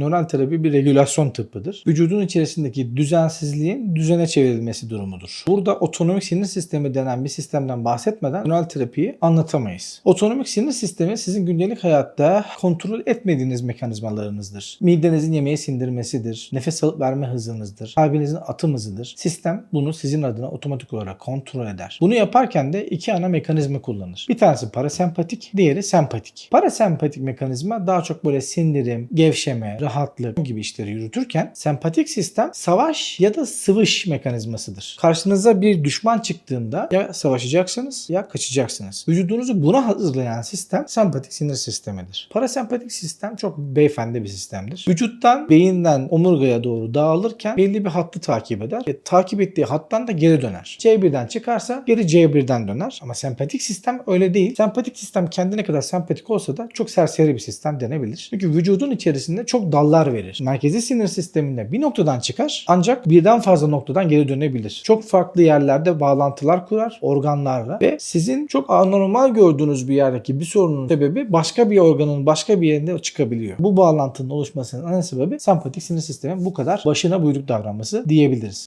nöral terapi bir regülasyon tıbbıdır. Vücudun içerisindeki düzensizliğin düzene çevrilmesi durumudur. Burada otonomik sinir sistemi denen bir sistemden bahsetmeden nöral terapiyi anlatamayız. Otonomik sinir sistemi sizin gündelik hayatta kontrol etmediğiniz mekanizmalarınızdır. Midenizin yemeği sindirmesidir, nefes alıp verme hızınızdır, kalbinizin atım hızıdır. Sistem bunu sizin adına otomatik olarak kontrol eder. Bunu yaparken de iki ana mekanizma kullanır. Bir tanesi parasempatik, diğeri sempatik. Parasempatik mekanizma daha çok böyle sindirim, gevşeme, rahatlık gibi işleri yürütürken sempatik sistem savaş ya da sıvış mekanizmasıdır. Karşınıza bir düşman çıktığında ya savaşacaksınız ya kaçacaksınız. Vücudunuzu buna hazırlayan sistem sempatik sinir sistemidir. Parasempatik sistem çok beyefendi bir sistemdir. Vücuttan, beyinden omurgaya doğru dağılırken belli bir hattı takip eder ve takip ettiği hattan da geri döner. C1'den çıkarsa geri C1'den döner ama sempatik sistem öyle değil. Sempatik sistem kendine kadar sempatik olsa da çok serseri bir sistem denebilir. Çünkü vücudun içerisinde çok dallar verir. Merkezi sinir sisteminde bir noktadan çıkar ancak birden fazla noktadan geri dönebilir. Çok farklı yerlerde bağlantılar kurar organlarla ve sizin çok anormal gördüğünüz bir yerdeki bir sorunun sebebi başka bir organın başka bir yerinde çıkabiliyor. Bu bağlantının oluşmasının ana sebebi sempatik sinir sistemin bu kadar başına buyruk davranması diyebiliriz.